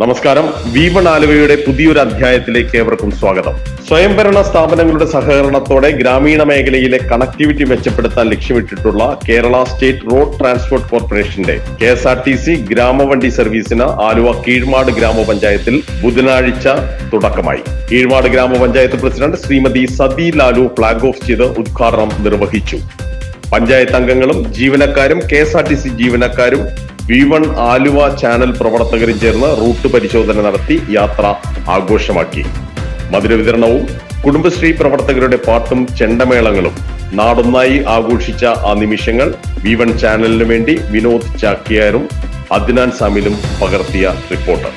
നമസ്കാരം. വീവൺ ആലുവയുടെ പുതിയൊരു അധ്യായത്തിലേക്ക് ഏവർക്കും സ്വാഗതം. സ്വയംഭരണ സ്ഥാപനങ്ങളുടെ സഹകരണത്തോടെ ഗ്രാമീണ മേഖലയിലെ കണക്ടിവിറ്റി മെച്ചപ്പെടുത്താൻ ലക്ഷ്യമിട്ടിട്ടുള്ള കേരള സ്റ്റേറ്റ് റോഡ് ട്രാൻസ്പോർട്ട് കോർപ്പറേഷന്റെ K S R T C ഗ്രാമവണ്ടി സർവീസിന് ആലുവ കീഴ്മാട് ഗ്രാമപഞ്ചായത്തിൽ ബുധനാഴ്ച തുടക്കമായി. Keezhmad grama panchayat president Shrimati Sathi Lalu flag off ചെയ്ത് ഉദ്ഘാടനം നിർവഹിച്ചു. പഞ്ചായത്ത് അംഗങ്ങളും ജീവനക്കാരും K S R T C ജീവനക്കാരും വി വൺ ആലുവ ചാനൽ പ്രവർത്തകരും ചേർന്ന് റൂട്ട് പരിശോധന നടത്തി യാത്ര ആഘോഷമാക്കി. മധുര വിതരണവും കുടുംബശ്രീ പ്രവർത്തകരുടെ പാട്ടും ചെണ്ടമേളങ്ങളും നാടൊന്നായി ആഘോഷിച്ച ആ നിമിഷങ്ങൾ വി വൺ ചാനലിനു വേണ്ടി വിനോദ് ചാക്കിയാരും അദ്നാൻ സാമിലും പകർത്തിയ റിപ്പോർട്ട്.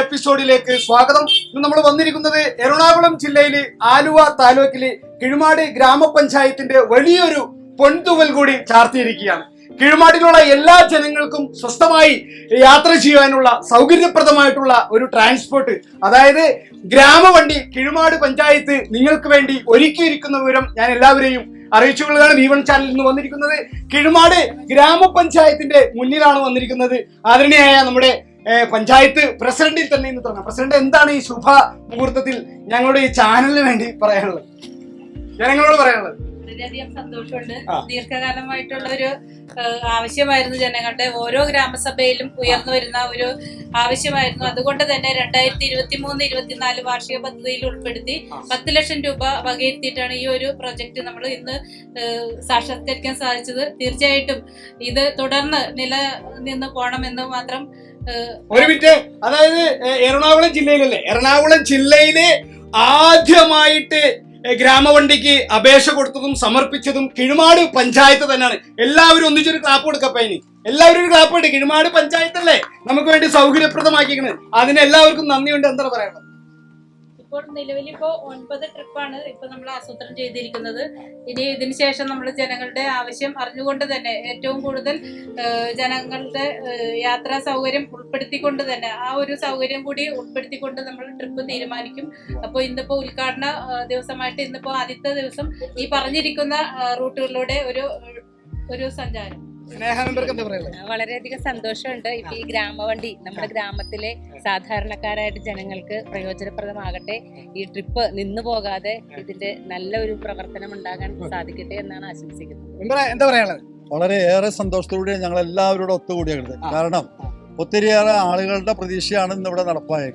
എപ്പിസോഡിലേക്ക് സ്വാഗതം. ഇന്ന് നമ്മൾ വന്നിരിക്കുന്നത് എറണാകുളം ജില്ലയിലെ ആലുവ താലൂക്കിലെ കിഴുമാട് ഗ്രാമപഞ്ചായത്തിന്റെ വലിയൊരു പൊൻതുവൽ കൂടി ചാർത്തിയിരിക്കുകയാണ്. കിഴുമാടിലുള്ള എല്ലാ ജനങ്ങൾക്കും സ്വസ്ഥമായി യാത്ര ചെയ്യാനുള്ള സൗകര്യപ്രദമായിട്ടുള്ള ഒരു ട്രാൻസ്പോർട്ട് അതായത് ഗ്രാമവണ്ടി കിഴുമാട് പഞ്ചായത്ത് നിങ്ങൾക്ക് വേണ്ടി ഒരുക്കിയിരിക്കുന്ന വിവരം ഞാൻ എല്ലാവരെയും അറിയിച്ചുകൊള്ളുകയാണ്. വി വൺ ചാനലിൽ നിന്ന് വന്നിരിക്കുന്നത് കിഴുമാട് ഗ്രാമപഞ്ചായത്തിന്റെ മുന്നിലാണ് വന്നിരിക്കുന്നത്. ആദരണീയായ നമ്മുടെ പഞ്ചായത്ത് പ്രസിഡന്റിൽ തന്നെ ഇന്ന് തുടങ്ങാം. പ്രസിഡന്റ് എന്താണ് ഈ ശുഭ മുഹൂർത്തത്തിൽ ഞങ്ങളുടെ ഈ ചാനലിന് വേണ്ടി പറയാനുള്ളത്? ജനങ്ങളോട് പറയാനുള്ളത്. വളരെയധികം സന്തോഷമുണ്ട്. ദീർഘകാലമായിട്ടുള്ള ഒരു ആവശ്യമായിരുന്നു ജനങ്ങളുടെ ഓരോ ഗ്രാമസഭയിലും ഉയർന്നു വരുന്ന ഒരു ആവശ്യമായിരുന്നു. അതുകൊണ്ട് തന്നെ രണ്ടായിരത്തി ഇരുപത്തി മൂന്ന് ഇരുപത്തിനാല് വാർഷിക പദ്ധതിയിൽ ഉൾപ്പെടുത്തി പത്ത് ലക്ഷം രൂപ വകയിരുത്തിയിട്ടാണ് ഈ ഒരു പ്രൊജക്ട് നമ്മൾ ഇന്ന് സാക്ഷാത്കരിക്കാൻ സാധിച്ചത്. തീർച്ചയായിട്ടും ഇത് തുടർന്ന് നില നിന്ന് പോകണമെന്ന് മാത്രം ഒരു മിനിറ്റ്. അതായത് എറണാകുളം ജില്ലയിലല്ലേ? എറണാകുളം ജില്ലയിലെ ആദ്യമായിട്ട് ഗ്രാമവണ്ടിക്ക് അപേക്ഷ കൊടുത്തതും സമർപ്പിച്ചതും കിഴുമാട് പഞ്ചായത്ത് തന്നെയാണ്. എല്ലാവരും ഒന്നിച്ചൊരു ക്ലാപ്പ് കൊടുക്കപ്പതിന് എല്ലാവരും ഒരു ക്ലാപ്പ് ഉണ്ട്. കിഴുമാട് പഞ്ചായത്തല്ലേ? നമുക്ക് വേണ്ടി സൗകര്യപ്രദമാക്കിയിരിക്കുന്നത് അതിന് എല്ലാവർക്കും നന്ദിയുണ്ട്. എന്താ പറയണം ഇപ്പോൾ നിലവിൽ ഇപ്പോൾ ഒൻപത് ട്രിപ്പാണ് ഇപ്പോൾ നമ്മൾ ആസൂത്രണം ചെയ്തിരിക്കുന്നത്. ഇനി ഇതിന് ശേഷം നമ്മൾ ജനങ്ങളുടെ ആവശ്യം അറിഞ്ഞുകൊണ്ട് തന്നെ ഏറ്റവും കൂടുതൽ ജനങ്ങളുടെ യാത്രാ സൗകര്യം ഉൾപ്പെടുത്തിക്കൊണ്ട് തന്നെ ആ ഒരു സൗകര്യം കൂടി ഉൾപ്പെടുത്തിക്കൊണ്ട് നമ്മൾ ട്രിപ്പ് തീരുമാനിക്കും. അപ്പോൾ ഇന്നിപ്പോ ഉദ്ഘാടന ദിവസമായിട്ട് ഇന്നിപ്പോ ആദ്യത്തെ ദിവസം ഈ പറഞ്ഞിരിക്കുന്ന റൂട്ടുകളിലൂടെ ഒരു ഒരു സഞ്ചാരം. വളരെയധികം സന്തോഷമുണ്ട്. ഇപ്പൊ ഈ ഗ്രാമവണ്ടി നമ്മുടെ ഗ്രാമത്തിലെ സാധാരണക്കാരായിട്ട് ജനങ്ങൾക്ക് പ്രയോജനപ്രദമാകട്ടെ. ഈ ട്രിപ്പ് നിന്നു പോകാതെ ഇതിന്റെ നല്ല ഒരു പ്രവർത്തനം ഉണ്ടാകാൻ സാധിക്കട്ടെ എന്നാണ് ആശംസിക്കുന്നത്. എന്താ പറയാനുള്ളത്? വളരെ ഏറെ സന്തോഷത്തോടെ ഞങ്ങൾ എല്ലാവരോടും ഒത്തുകൂടിയത് കാരണം ഒത്തിരിയേറെ ആളുകളുടെ പ്രതീക്ഷയാണ് ഇന്ന് ഇവിടെ നടപ്പായത്.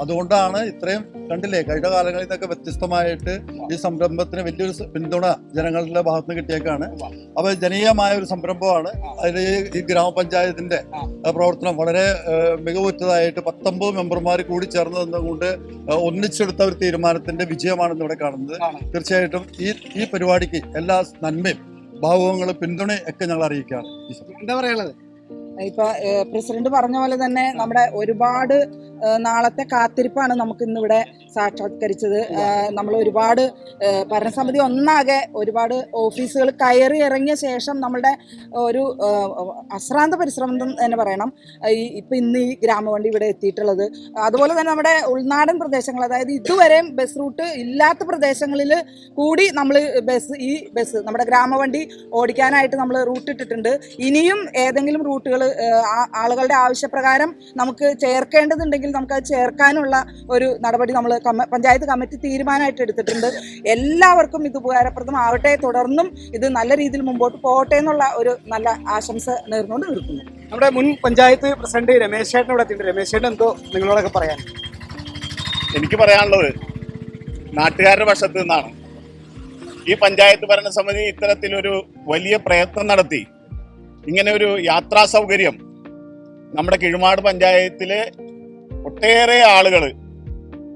അതുകൊണ്ടാണ് ഇത്രയും കണ്ടില്ലേ കഴിഞ്ഞ കാലങ്ങളിൽ നിന്നൊക്കെ വ്യത്യസ്തമായിട്ട് ഈ സംരംഭത്തിന് വലിയൊരു പിന്തുണ ജനങ്ങളുടെ ഭാഗത്ത് നിന്ന് കിട്ടിയേക്കാണ്. ഉവ്വ. അപ്പൊ ജനീയമായ ഒരു സംരംഭമാണ്. അതിൽ ഈ ഗ്രാമപഞ്ചായത്തിന്റെ പ്രവർത്തനം വളരെ മികവുറ്റതായിട്ട് പത്തൊമ്പത് മെമ്പർമാർ കൂടി ചേർന്ന് നിന്നുകൊണ്ട് ഒന്നിച്ചെടുത്ത ഒരു തീരുമാനത്തിന്റെ വിജയമാണെന്ന് ഇവിടെ കാണുന്നത്. തീർച്ചയായിട്ടും ഈ ഈ പരിപാടിക്ക് എല്ലാ നന്മയും ഭാവുകങ്ങളും പിന്തുണയും ഒക്കെ ഞങ്ങൾ അറിയിക്കുകയാണ്. എന്താ പറയുള്ളത് ഇപ്പൊ പ്രസിഡന്റ് പറഞ്ഞ പോലെ തന്നെ നമ്മുടെ ഒരുപാട് നാളത്തെ കാത്തിരിപ്പാണ് നമുക്ക് ഇന്നിവിടെ സാക്ഷാത്കരിച്ചത്. നമ്മൾ ഒരുപാട് ഭരണസമിതി ഒന്നാകെ ഒരുപാട് ഓഫീസുകൾ കയറി ഇറങ്ങിയ ശേഷം നമ്മളുടെ ഒരു അശ്രാന്ത പരിശ്രമം തന്നെ പറയണം. ഈ ഇപ്പം ഇന്ന് ഈ ഗ്രാമവണ്ടി ഇവിടെ എത്തിയിട്ടുള്ളത്. അതുപോലെ തന്നെ നമ്മുടെ ഉൾനാടൻ പ്രദേശങ്ങൾ അതായത് ഇതുവരെയും ബസ് റൂട്ട് ഇല്ലാത്ത പ്രദേശങ്ങളിൽ കൂടി നമ്മൾ ബസ് ഈ ബസ് നമ്മുടെ ഗ്രാമവണ്ടി ഓടിക്കാനായിട്ട് നമ്മൾ റൂട്ട് ഇട്ടിട്ടുണ്ട്. ഇനിയും ഏതെങ്കിലും റൂട്ടുകൾ ആളുകളുടെ ആവശ്യപ്രകാരം നമുക്ക് ചേർക്കേണ്ടതുണ്ടെങ്കിൽ നമുക്ക് അത് ചേർക്കാനുള്ള ഒരു നടപടി നമ്മൾ പഞ്ചായത്ത് കമ്മിറ്റി തീരുമാനമായിട്ട് എടുത്തിട്ടുണ്ട്. എല്ലാവർക്കും ഇത് ഉപകാരപ്രദമാവട്ടെ. തുടർന്നും ഇത് നല്ല രീതിയിൽ മുമ്പോട്ട് പോകട്ടെ എന്നുള്ള ഒരു നല്ല ആശംസ നേർന്നുകൊണ്ട് നിർത്തുന്നു. നമ്മുടെ മുൻ പഞ്ചായത്ത് പ്രസിഡന്റ് രമേശ് ചേട്ടൻ ഇവിടെ എത്തിയിട്ടുണ്ട്. രമേശ് ചേട്ടൻ എന്തോ നിങ്ങളോടൊക്കെ പറയാൻ? എനിക്ക് പറയാനുള്ളത് നാട്ടുകാരുടെ വശത്ത് നിന്നാണ്. ഈ പഞ്ചായത്ത് ഭരണസമിതി ഇത്തരത്തിലൊരു വലിയ പ്രയത്നം നടത്തി. ഇങ്ങനെ ഒരു യാത്രാ സൗകര്യം നമ്മുടെ കിഴുമാട് പഞ്ചായത്തിലെ ഒട്ടേറെ ആളുകൾ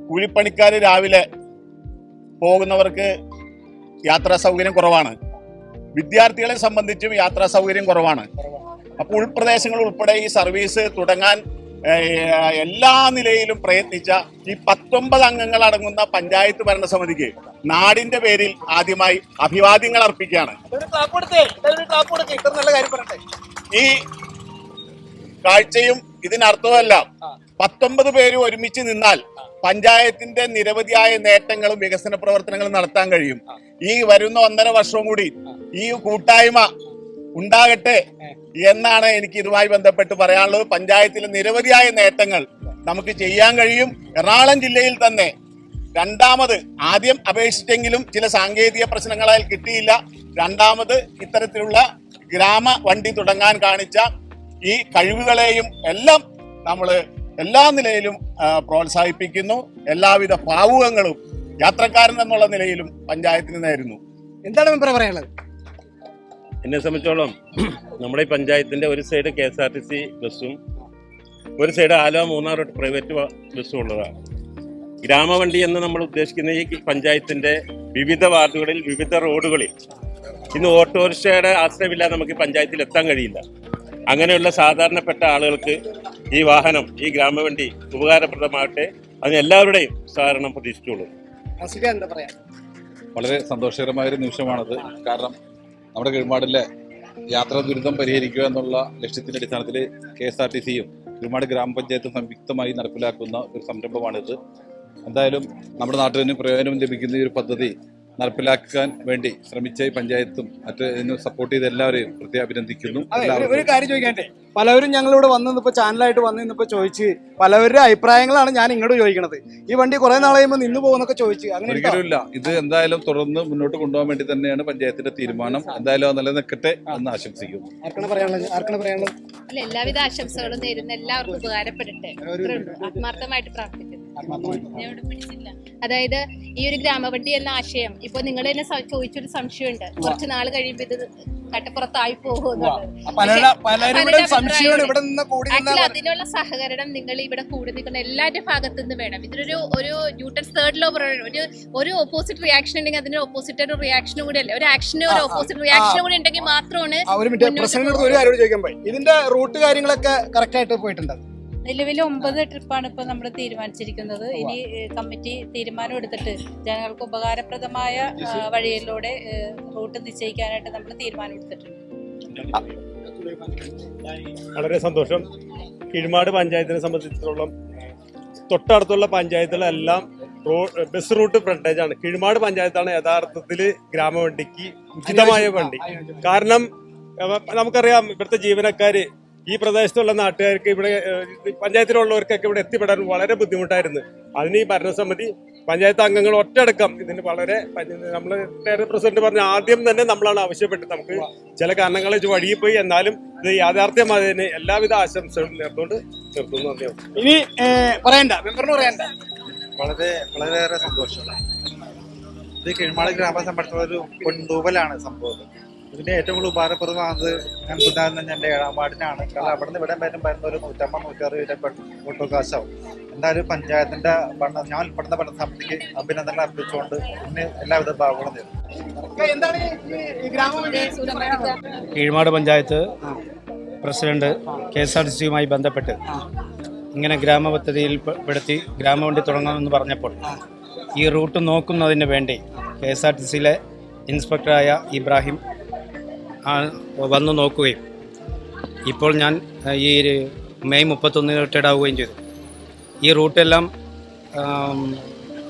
കൂലിപ്പണിക്കാർ രാവിലെ പോകുന്നവർക്ക് യാത്രാ സൗകര്യം കുറവാണ്. വിദ്യാർത്ഥികളെ സംബന്ധിച്ചും യാത്രാ സൗകര്യം കുറവാണ്. അപ്പോൾ ഉൾപ്രദേശങ്ങൾ ഉൾപ്പെടെ ഈ സർവീസ് തുടങ്ങാൻ എല്ലാ നിലയിലും പ്രയത്നിച്ച ഈ പത്തൊമ്പത് അംഗങ്ങൾ അടങ്ങുന്ന പഞ്ചായത്ത് ഭരണസമിതിക്ക് നാടിന്റെ പേരിൽ ആദ്യമായി അഭിവാദ്യങ്ങൾ അർപ്പിക്കുകയാണ്. ഈ കാഴ്ചയും ഇതിനർത്ഥമല്ല പത്തൊമ്പത് പേര് ഒരുമിച്ച് നിന്നാൽ പഞ്ചായത്തിന്റെ നിരവധിയായ നേട്ടങ്ങളും വികസന പ്രവർത്തനങ്ങളും നടത്താൻ കഴിയും. ഈ വരുന്ന ഒന്നര വർഷവും കൂടി ഈ കൂട്ടായ്മ ഉണ്ടാകട്ടെ എന്നാണ് എനിക്ക് ഇതുമായി ബന്ധപ്പെട്ട് പറയാനുള്ളത്. പഞ്ചായത്തിലെ നിരവധിയായ നേട്ടങ്ങൾ നമുക്ക് ചെയ്യാൻ കഴിയും. എറണാകുളം ജില്ലയിൽ തന്നെ രണ്ടാമത് ആദ്യം അപേക്ഷിച്ചെങ്കിലും ചില സാങ്കേതിക പ്രശ്നങ്ങളാൽ കിട്ടിയില്ല. രണ്ടാമത് ഇത്തരത്തിലുള്ള ഗ്രാമ വണ്ടി തുടങ്ങാൻ കാണിച്ച ഈ കഴിവുകളെയും എല്ലാം നമ്മൾ എല്ലാ നിലയിലും പ്രോത്സാഹിപ്പിക്കുന്നു. എല്ലാവിധ ഭാവുകങ്ങളും യാത്രക്കാരൻ എന്നുള്ള നിലയിലും പഞ്ചായത്തിന് നേരുന്നു. എന്താണ് മെമ്പറെ പറയാനുള്ളത്? എന്നെ സംബന്ധിച്ചോളം നമ്മുടെ ഈ പഞ്ചായത്തിന്റെ ഒരു side K S R T C ബസ്സും ഒരു സൈഡ് ആലോ മൂന്നാർ പ്രൈവറ്റ് ബസ്സും ഉള്ളതാണ്. ഗ്രാമവണ്ടി എന്ന് നമ്മൾ ഉദ്ദേശിക്കുന്ന ഈ പഞ്ചായത്തിന്റെ വിവിധ വാർഡുകളിൽ വിവിധ റോഡുകളിൽ ഇന്ന് ഓട്ടോറിക്ഷയുടെ ആശ്രയമില്ലാതെ നമുക്ക് പഞ്ചായത്തിൽ എത്താൻ കഴിയില്ല. അങ്ങനെയുള്ള സാധാരണപ്പെട്ട ആളുകൾക്ക് ഈ വാഹനം ഈ ഗ്രാമവണ്ടി ഉപകാരപ്രദമാകട്ടെ അതിന് എല്ലാവരുടെയും സഹകരണം പ്രതീക്ഷിച്ചുള്ളൂ. അസുഖ എന്താ പറയാ? വളരെ സന്തോഷകരമായ ഒരു നിമിഷമാണത്. കാരണം നമ്മുടെ കീഴ്മാടിലെ യാത്രാ ദുരിതം പരിഹരിക്കുക എന്നുള്ള ലക്ഷ്യത്തിന്റെ അടിസ്ഥാനത്തിൽ കെ എസ് ആർ ടി സിയും കീഴ്മാട് ഗ്രാമപഞ്ചായത്തും സംയുക്തമായി നടപ്പിലാക്കുന്ന ഒരു സംരംഭമാണിത്. എന്തായാലും നമ്മുടെ നാട്ടിൽ നിന്ന് പ്രയോജനം ലഭിക്കുന്ന ഈ ഒരു പദ്ധതി നടപ്പിലാക്കാൻ വേണ്ടി ശ്രമിച്ച ഈ പഞ്ചായത്തും മറ്റ് ഇതിന് സപ്പോർട്ട് ചെയ്ത എല്ലാവരെയും പ്രത്യേകം അഭിനന്ദിക്കുന്നു. ഒരു- കാര്യം ചോദിക്കട്ടെ പലവരും ഞങ്ങളിവിടെ വന്ന് ചാനലായിട്ട് വന്ന് നിന്നിപ്പോ ചോദിച്ച് പലവരുടെ അഭിപ്രായങ്ങളാണ് ഞാൻ ഇങ്ങോട്ട് ചോദിക്കുന്നത് ഈ വണ്ടി കുറെ നാൾ കഴിയുമ്പോൾ നിന്ന് പോകുന്നൊക്കെ ചോദിച്ചു. അങ്ങനെ? ഇല്ല ഇത് എന്തായാലും തുടർന്ന് മുന്നോട്ട് കൊണ്ടുപോകാൻ വേണ്ടി തന്നെയാണ് പഞ്ചായത്തിന്റെ തീരുമാനം. എന്തായാലും നല്ല നിലനിൽക്കട്ടെ എന്ന് ആശംസിക്കുന്നു. എല്ലാവിധ ആശംസകളും നേരുന്ന. എല്ലാവർക്കും ഉപകാരപ്പെടട്ടെ. ആത്മാർത്ഥമായിട്ട് പിടിച്ചില്ല അതായത് ഈ ഒരു ഗ്രാമവണ്ടി എന്ന ആശയം ഇപ്പൊ നിങ്ങൾ തന്നെ ചോദിച്ചൊരു സംശയമുണ്ട്. കുറച്ച് നാൾ കഴിയുമ്പോ ഇത് കട്ടപ്പുറത്തായി പോകുമെന്നുള്ളത് കൂടി അതിനുള്ള സഹകരണം നിങ്ങൾ ഇവിടെ കൂടി നിൽക്കുന്ന എല്ലാവരുടെ ഭാഗത്തു നിന്ന് വേണം. ഇതിനൊരു ഒരു ന്യൂട്ടൺ തേർഡ് ലോ ഒരു ഒരു ഓപ്പോസിറ്റ് റിയാക്ഷൻ ഉണ്ടെങ്കിൽ അതിന് ഓപ്പോസിറ്റ് ഒരു റിയാക്ഷനും കൂടി അല്ലേ ഒരു ആക്ഷനും ഒരു ഓപ്പോസിറ്റ് റിയാക്ഷനും കൂടി ഉണ്ടെങ്കിൽ മാത്രമാണ് ഇതിന്റെ റൂട്ട് കാര്യങ്ങളൊക്കെ കറക്റ്റ് ആയിട്ട് പോയിട്ടുണ്ട്. നിലവിൽ ഒമ്പത് ട്രിപ്പാണ് ഇപ്പോൾ നമ്മൾ തീരുമാനിച്ചിരിക്കുന്നത്. ഇനി കമ്മിറ്റി തീരുമാനം എടുത്തിട്ട് ജനങ്ങൾക്ക് ഉപകാരപ്രദമായ വഴിയിലൂടെ റൂട്ട് നിശ്ചയിക്കാനായിട്ട് നമ്മൾ തീരുമാനം എടുത്തിട്ടുണ്ട് വളരെ സന്തോഷം. കിഴിമാട് പഞ്ചായത്തിനെ സംബന്ധിച്ചിടത്തോളം തൊട്ടടുത്തുള്ള പഞ്ചായത്തുകളെല്ലാം റോഡ് ബസ് റൂട്ട് ഫ്രണ്ടേജ് ആണ് കിഴിമാട് പഞ്ചായത്താണ് യഥാർത്ഥത്തിൽ ഗ്രാമവണ്ടിക്ക് ഉചിതമായ വണ്ടി. കാരണം നമുക്കറിയാം ഇവിടുത്തെ ജീവനക്കാര് ഈ പ്രദേശത്തുള്ള നാട്ടുകാർക്ക് ഇവിടെ പഞ്ചായത്തിലുള്ളവർക്കൊക്കെ ഇവിടെ എത്തിപ്പെടാൻ വളരെ ബുദ്ധിമുട്ടായിരുന്നു. അതിന് ഈ ഭരണസമിതി പഞ്ചായത്ത് അംഗങ്ങൾ ഒറ്റയടക്കം ഇതിന് വളരെ നമ്മൾ പ്രസിഡന്റ് പറഞ്ഞ ആദ്യം തന്നെ നമ്മളാണ് ആവശ്യപ്പെട്ടത്. നമുക്ക് ചില കാരണങ്ങളെ വെച്ച് വഴിയിൽ പോയി എന്നാലും ഇത് യാഥാർത്ഥ്യമായതിന് എല്ലാവിധ ആശംസകളും നേർന്നുകൊണ്ട് നിർത്തുന്നു. ഇനി പറയണ്ട മെമ്പറിന് പറയണ്ട വളരെ വളരെയേറെ സന്തോഷമാണ്. ഇത് കിഴിമാട് ഗ്രാമസമ്പടത്തുള്ള ഒരു പൊൻതൂവലാണ് സംഭവം. ഇതിന്റെ ഏറ്റവും കൂടുതൽ ഉപകാരപ്രദമാകുന്നത് ഞാൻ ഉണ്ടാകുന്ന എന്റെ ഏഴാം വാർഡിനാണ്. കാരണം അവിടെ നിന്ന് ഇവിടെ വരും വരുന്ന ഒരു നൂറ്റമ്പത് നൂറ്ററുപത് രൂപ ഓട്ടോ കാശാവും. എന്തായാലും പഞ്ചായത്തിന്റെ ഭരണ ഞാൻ ഉൾപ്പെടുന്ന ഭരണസമിതിക്ക് അഭിനന്ദനങ്ങൾ അർപ്പിച്ചുകൊണ്ട് ഇന്ന് എല്ലാവിധ ഭാഗങ്ങളും നേരും Keezhmad panchayat president K S R T സിയുമായി ബന്ധപ്പെട്ട് ഇങ്ങനെ ഗ്രാമപദ്ധതിയിൽ പെ- പെടുത്തി ഗ്രാമവണ്ടി തുടങ്ങണമെന്ന് പറഞ്ഞപ്പോൾ ഈ റൂട്ട് നോക്കുന്നതിന് വേണ്ടി കെ എസ് ആർ ടി സിയിലെ ഇൻസ്പെക്ടറായ ഇബ്രാഹിം വന്നു നോക്കുകയും. ഇപ്പോൾ ഞാൻ ഈ മെയ് മുപ്പത്തൊന്നിന് റിട്ടയർഡ് ചെയ്തു. ഈ റൂട്ടെല്ലാം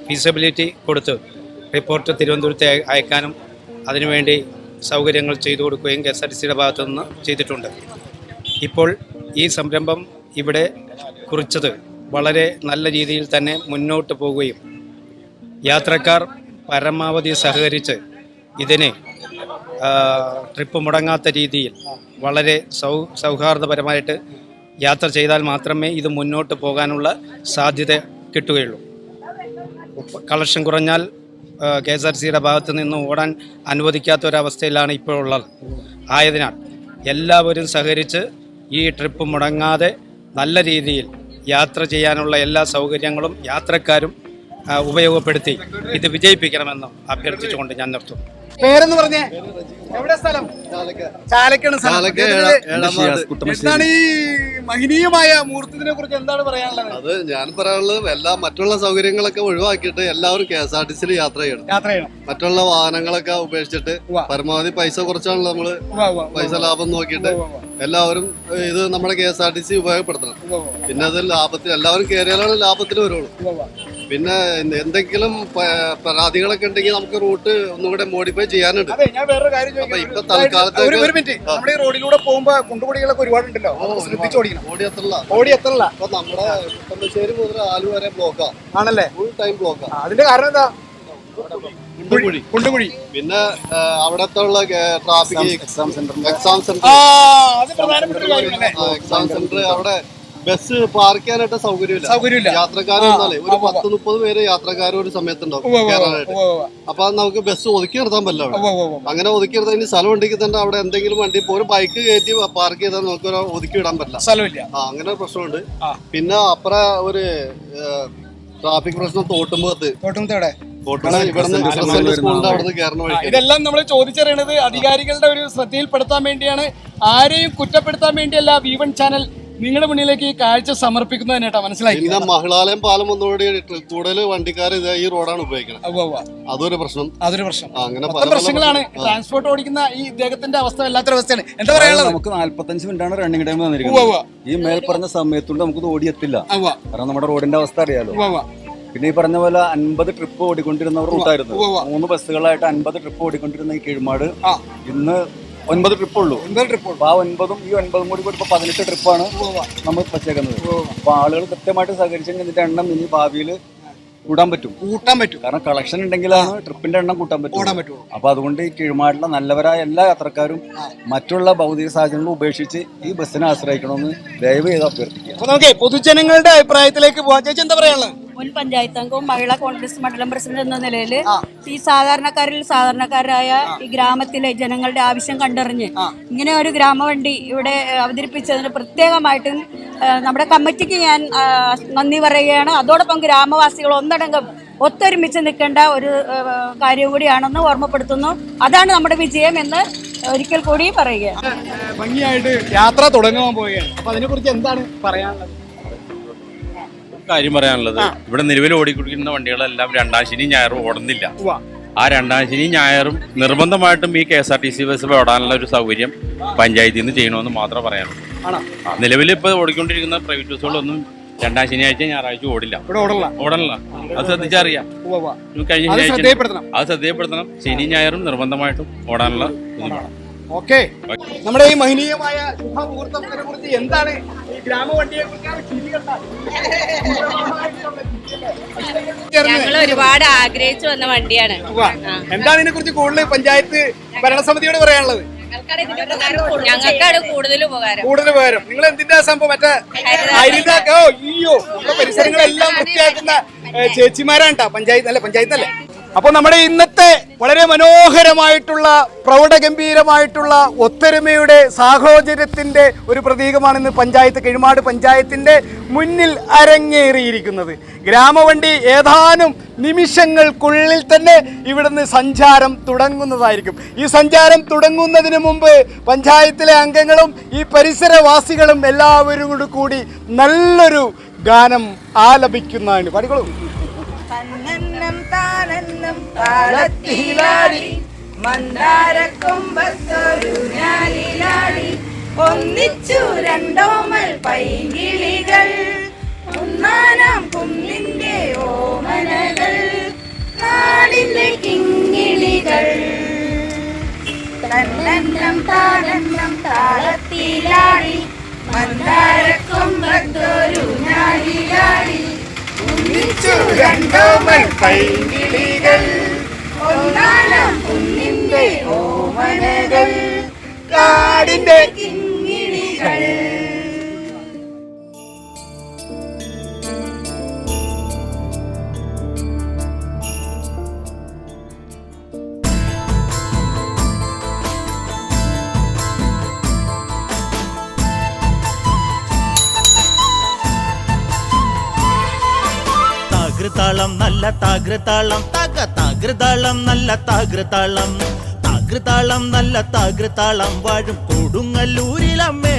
ഫീസിബിലിറ്റി കൊടുത്ത് റിപ്പോർട്ട് തിരുവനന്തപുരത്ത് അയ- അയക്കാനും അതിനുവേണ്ടി സൗകര്യങ്ങൾ ചെയ്തു കൊടുക്കുകയും കെ എസ് ആർ ടി സിയുടെ ഭാഗത്തു നിന്ന് ചെയ്തിട്ടുണ്ട്. ഇപ്പോൾ ഈ സംരംഭം ഇവിടെ കുറിച്ചത് വളരെ നല്ല രീതിയിൽ തന്നെ മുന്നോട്ട് പോവുകയും യാത്രക്കാർ പരമാവധി സഹകരിച്ച് ഇതിന് ട്രിപ്പ് മുടങ്ങാത്ത രീതിയിൽ വളരെ സൗ സൗഹാർദ്ദപരമായിട്ട് യാത്ര ചെയ്താൽ മാത്രമേ ഇത് മുന്നോട്ട് പോകാനുള്ള സാധ്യത കിട്ടുകയുള്ളൂ. കളക്ഷൻ കുറഞ്ഞാൽ കെ എസ് ആർ സിയുടെ ഭാഗത്ത് നിന്ന് ഓടാൻ അനുവദിക്കാത്ത ഒരവസ്ഥയിലാണ് ഇപ്പോൾ ഉള്ളത്. ആയതിനാൽ എല്ലാവരും സഹകരിച്ച് ഈ ട്രിപ്പ് മുടങ്ങാതെ നല്ല രീതിയിൽ യാത്ര ചെയ്യാനുള്ള എല്ലാ സൗകര്യങ്ങളും യാത്രക്കാരും ഉപയോഗപ്പെടുത്തി. ഇത് വിജയിപ്പിക്കണമെന്ന് അഭ്യർത്ഥിച്ചുകൊണ്ട് ഞാൻ നിർത്തുന്നു. പേരെന്ന് പറഞ്ഞേ? എവിടെ സ്ഥലം? ചാലക്കാണ്. എന്താണ് ഈ മഹനീയമായ മുഹൂർത്തത്തിനെ കുറിച്ച് എന്താണ് പറയാനുള്ളത്? അത് ഞാൻ പറയാനുള്ളത് എല്ലാ മറ്റുള്ള സൗകര്യങ്ങളൊക്കെ ഒഴിവാക്കിയിട്ട് എല്ലാവരും കെ എസ് ആർ ടി സിയിൽ യാത്ര ചെയ്യണം. യാത്ര ചെയ്യണം. മറ്റുള്ള വാഹനങ്ങളൊക്കെ ഉപേക്ഷിച്ചിട്ട്. പരമാവധി പൈസ കുറച്ചാണല്ലോ നമ്മൾ. പൈസ ലാഭം നോക്കിയിട്ട് എല്ലാവരും ഇത് നമ്മുടെ K S R T C ഉപയോഗപ്പെടുത്തണം. പിന്നെ അത് ലാഭത്തിൽ എല്ലാവരും കയറിയാലാണ് ലാഭത്തിൽ വരുള്ളൂ. പിന്നെ എന്തെങ്കിലും പരാതികളൊക്കെ ഉണ്ടെങ്കിൽ നമുക്ക് റൂട്ട് ഒന്നുകൂടെ മോഡിഫൈ ചെയ്യാനുണ്ട്. അതെ ഞാൻ വേറൊരു കാര്യം ചോദിക്കാം ഇപ്പൊ തൽക്കാലത്തേക്ക് ഒരു ഒരു മിനിറ്റ് നമ്മുടെ ഈ റോഡിലൂടെ പോകുമ്പോ കുണ്ടുപൊടികളൊക്കെ ഒരുപാടുണ്ടല്ലോ. ശ്രദ്ധിച്ച് ഓടിക്കണം. ഓടി എത്തല്ല ഓടി എത്തല്ല അപ്പൊ നമ്മുടെ കുട്ടമ്പശ്ശേരി മുതൽ ആലു വരെ ബ്ലോക്കാ ആണല്ലേ? ഫുൾ ടൈം ബ്ലോക്കാ അതിന്റെ കാരണം എന്താ? കുണ്ടുകുഴി. കുണ്ടുകുഴി. പിന്നെ അവിടത്തെ ഉള്ള ട്രാഫിക് എക്സാം സെന്റർ എക്സാം ആ സെന്റർ അത് പ്രധാനപ്പെട്ട ഒരു കാര്യമല്ലേ എക്സാം സെന്റർ അവിടെ ബസ് പാർക്ക് ചെയ്യാനായിട്ട് സൗകര്യമില്ല. സൗകര്യമില്ല. യാത്രക്കാരെ ഒരു. പത്ത് മുപ്പത് പേര് യാത്രക്കാർ ഒരു സമയത്തുണ്ടാവും കയറാനായിട്ട്. അപ്പൊ നമുക്ക് ബസ് ഒതുക്കി നിർത്താൻ പറ്റില്ല. അങ്ങനെ ഒതുക്കി നിർത്താൻ ഇനി സ്ഥലം ഉണ്ടെങ്കിൽ തന്നെ അവിടെ എന്തെങ്കിലും വണ്ടി ഇപ്പൊ ഒരു ബൈക്ക് കയറ്റി പാർക്ക് ചെയ്താൽ നമുക്ക് ഒതുക്കി വിടാൻ പറ്റില്ല. സ്ഥലമില്ല. ആ അങ്ങനെ ഒരു പ്രശ്നമുണ്ട് പിന്നെ അപ്പുറ ഒരു ട്രാഫിക് പ്രശ്നം തോട്ടുമ്പോത്ത് ഇതെല്ലാം നമ്മൾ ചോദിച്ചറിയണത് അധികാരികളുടെ ഒരു ശ്രദ്ധയിൽപ്പെടുത്താൻ വേണ്ടിയാണ്. ആരെയും കുറ്റപ്പെടുത്താൻ വേണ്ടിയല്ല വി വൺ ചാനൽ നിങ്ങളുടെ മുന്നിലേക്ക് ഈ കാഴ്ച സമർപ്പിക്കുന്നത് തന്നെ കേട്ടോ മനസ്സിലായി? പിന്നെ മഹിളാലയം പാലം വന്നതോടെ കൂടുതൽ വണ്ടിക്കാർ ഇത് ഈ റോഡാണ് ഉപയോഗിക്കുന്നത്. അതൊരു പ്രശ്നം. അതൊരു പ്രശ്നം. അങ്ങനെ പ്രശ്നങ്ങളാണ്. ട്രാൻസ്പോർട്ട് ഓടിക്കുന്ന ഈ ഇദ്ദേഹത്തിന്റെ അവസ്ഥ വല്ലാത്തൊരു അവസ്ഥയാണ്. എന്താ പറയാ നമുക്ക് നാല്പത്തഞ്ച് മിനിറ്റാണ് റണ്ണിംഗ് ടൈം തന്നിരിക്കുന്നത്. ഈ മേൽ പറഞ്ഞ സമയത്തുകൊണ്ട് നമുക്ക് ഓടിയെത്തില്ല. കാരണം നമ്മുടെ റോഡിന്റെ അവസ്ഥ അറിയാലോ. പിന്നെ ഈ പറഞ്ഞ പോലെ അൻപത് ട്രിപ്പ് ഓടിക്കൊണ്ടിരുന്ന ഒരു റൂട്ടായിരുന്നു. മൂന്ന് ബസ്സുകളായിട്ട് അൻപത് ട്രിപ്പ് ഓടിക്കൊണ്ടിരുന്ന ഈ കീഴ്മാട് ആ. ഇന്ന് ഒൻപത് ട്രിപ്പ് ഉള്ളൂ. ഒൻപത് ട്രിപ്പ് ആ ഒൻപതും ഈ ഒൻപതും കൂടി കൂടി ഇപ്പൊ പതിനെട്ട് ട്രിപ്പാണ് നമ്മൾ വെച്ചേക്കുന്നത്. അപ്പൊ ആളുകൾ കൃത്യമായിട്ട് സഹകരിച്ചെങ്കിൽ ഇതിന്റെ എണ്ണം ഇനി ഭാവിയിൽ കൂടാൻ പറ്റും. കൂട്ടാൻ പറ്റും. കാരണം കളക്ഷൻ ഉണ്ടെങ്കിലാണ് ട്രിപ്പിന്റെ എണ്ണം കൂട്ടാൻ പറ്റും പറ്റുള്ളൂ. അപ്പൊ അതുകൊണ്ട് ഈ കീഴ്മാട്ടിലെ നല്ലവരായ എല്ലാ യാത്രക്കാരും മറ്റുള്ള ഭൗതിക സാഹചര്യങ്ങളും ഉപേക്ഷിച്ച് ഈ ബസ്സിനെ ആശ്രയിക്കണമെന്ന് ദയവ് ചെയ്ത് അഭ്യർത്ഥിക്കുക. അപ്പൊ നമുക്ക് പൊതുജനങ്ങളുടെ അഭിപ്രായത്തിലേക്ക് പോവാ. ചേച്ചി എന്താ പറയാനുള്ളത്? മുൻ പഞ്ചായത്ത് അംഗവും മഹിളാ കോൺഗ്രസ് മണ്ഡലം പ്രസിഡന്റ് എന്ന നിലയിൽ ഈ സാധാരണക്കാരിൽ സാധാരണക്കാരായ ഈ ഗ്രാമത്തിലെ ജനങ്ങളുടെ ആവശ്യം കണ്ടറിഞ്ഞ് ഇങ്ങനെ ഒരു ഗ്രാമവണ്ടി ഇവിടെ അവതരിപ്പിച്ചതിന് പ്രത്യേകമായിട്ടും നമ്മുടെ കമ്മിറ്റിക്ക് ഞാൻ നന്ദി പറയുകയാണ്. അതോടൊപ്പം ഗ്രാമവാസികൾ ഒന്നടങ്കം ഒത്തൊരുമിച്ച് നിൽക്കേണ്ട ഒരു കാര്യം കൂടിയാണെന്ന് ഓർമ്മപ്പെടുത്തുന്നു. അതാണ് നമ്മുടെ വിജയം എന്ന് ഒരിക്കൽ കൂടി പറയുകയാണ്. ഭംഗിയായിട്ട് യാത്ര തുടങ്ങാൻ പോവുകയാണ്. അപ്പൊ അതിനെ കുറിച്ച് എന്താണ് പറയാനുള്ളത്? കാര്യം പറയാനുള്ളത്. ഇവിടെ നിലവിൽ ഓടിക്കൊടുക്കുന്ന വണ്ടികളെല്ലാം രണ്ടാം ശനി ഞായറും ഓടുന്നില്ല. ആ രണ്ടാം ശനി ഞായറും നിർബന്ധമായിട്ടും ഈ K S R T C bus ഓടാനുള്ള ഒരു സൗകര്യം പഞ്ചായത്തിൽ നിന്ന് ചെയ്യണമെന്ന് മാത്രമേ പറയാനുള്ളൂ. നിലവിൽ ഇപ്പോൾ ഓടിക്കൊണ്ടിരിക്കുന്ന പ്രൈവറ്റ് ബസ്സുകളൊന്നും രണ്ടാം ശനിയാഴ്ച ഞായറാഴ്ച ഓടില്ല. ഓടണല്ല. അത് ശ്രദ്ധിച്ചറിയാം. കഴിഞ്ഞ ശനിയാഴ്ച അത് ശ്രദ്ധയപ്പെടുത്തണം ശനി ഞായറും നിർബന്ധമായിട്ടും ഓടാനുള്ള ഓക്കെ. നമ്മുടെ ഈ മഹനീയമായ ശുഭമുഹൂർത്തത്തിനെ കുറിച്ച് എന്താണ്? ഈ ഗ്രാമവണ്ടിയെ ഞങ്ങൾ ഒരുപാട് ആഗ്രഹിച്ചു വന്ന വണ്ടിയാണ്. എന്താണ് ഇതിനെ കുറിച്ച് കൂടുതൽ പഞ്ചായത്ത് ഭരണസമിതിയോട് പറയാനുള്ളത്? ഞങ്ങൾക്കാണ് കൂടുതൽ ഉപകാരം. കൂടുതൽ ഉപകാരം. നിങ്ങൾ എന്തിന്റെ സംഭവം? മറ്റേ ഓ നമ്മുടെ പരിസരങ്ങളെല്ലാം വൃത്തിയാക്കുന്ന ചേച്ചിമാരാണ്. പഞ്ചായത്ത് അല്ലെ പഞ്ചായത്ത് അല്ലേ? അപ്പൊ നമ്മുടെ ഇന്നത്തെ വളരെ മനോഹരമായിട്ടുള്ള പ്രൗഢഗംഭീരമായിട്ടുള്ള ഒത്തൊരുമയുടെ സാഹോദര്യത്തിന്റെ ഒരു പ്രതീകമാണ് ഇന്ന് പഞ്ചായത്ത് കിഴിമാട് പഞ്ചായത്തിന്റെ മുന്നിൽ അരങ്ങേറിയിരിക്കുന്നത്. ഗ്രാമവണ്ടി ഏതാനും നിമിഷങ്ങൾക്കുള്ളിൽ തന്നെ ഇവിടുന്ന് സഞ്ചാരം തുടങ്ങുന്നതായിരിക്കും. ഈ സഞ്ചാരം തുടങ്ങുന്നതിന് മുമ്പ് പഞ്ചായത്തിലെ അംഗങ്ങളും ഈ പരിസരവാസികളും എല്ലാവരും കൂടി നല്ലൊരു ഗാനം ആലപിക്കുന്നതാണ്. പാടിക്കോളൂ. താനെന്നം മന്ദാര മന്ദാരക്കൊമ്പത്തൊരു ഞാലിലാടി ഒന്നിച്ചു രണ്ടോമൽ പൈകിളികൾ ഒന്നാനാം കുന്നിന്റെ ഓമനകൾ നാടിന്റെ കിങ്ങിളികൾ. തന്നെന്നം താനെന്നം താളത്തിലാടി മന്ദാരക്കൊമ്പത്തൊരു ഒന്നിച്ചു രണ്ടോമൽ പൈകിളികൾ ഒന്നാനാം കുന്നിന്റെ ഓമനകൾ കാടിന്റെ താകൃതാളം തക താകൃതാളം നല്ല താകൃതാളം. താകൃതാളം നല്ല താകൃതാളം വാഴും കൊടുങ്ങല്ലൂരിലമ്മേ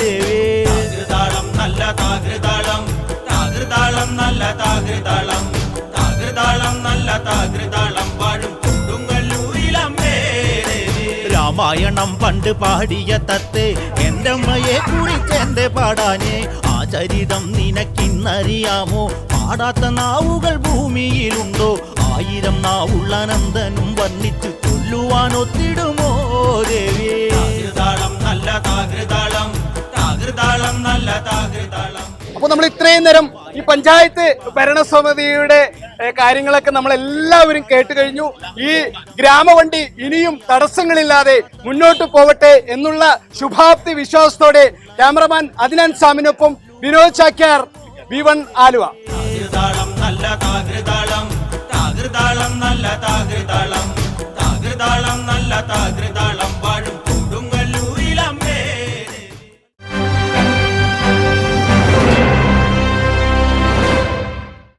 ദേവി. താകൃതാളം നല്ല താകൃതാളം താകൃതാളം നല്ല താകൃതാളം. താകൃതാളം നല്ല താകൃതാളം വാഴും രാമായണം പണ്ട് പാടിയ തത്തെ എന്റെ അമ്മയെ കുറിച്ച് എന്റെ പാടാനേ? ആ ചരിതം നിനക്കിന്നറിയാമോ? പാടാത്ത നാവുകൾ ഭൂമിയിലുണ്ടോ? ആയിരം നാവുള്ള നന്ദനും വർണിച്ചു ചൊല്ലുവാൻ ഒത്തിടുമോ ദേവി? നല്ല താകൃതാളം. താകൃതാളം നല്ല താകൃതാളം. അപ്പൊ നമ്മൾ ഇത്രയും നേരം ഈ പഞ്ചായത്ത് ഭരണസമിതിയുടെ കാര്യങ്ങളൊക്കെ നമ്മൾ എല്ലാവരും കേട്ട് കഴിഞ്ഞു. ഈ ഗ്രാമവണ്ടി ഇനിയും തടസ്സങ്ങളില്ലാതെ മുന്നോട്ട് പോവട്ടെ എന്നുള്ള ശുഭാപ്തി വിശ്വാസത്തോടെ ക്യാമറമാൻ അദിനാൻ സാമിനൊപ്പം വിനോദ് ചാക്യാർ ബി വൺ ആലുവ. താകൃതാളം നല്ല താകൃതാളം. താകൃതാളം നല്ല താകൃതാളം. താകൃതാളം നല്ല താകൃതാളം.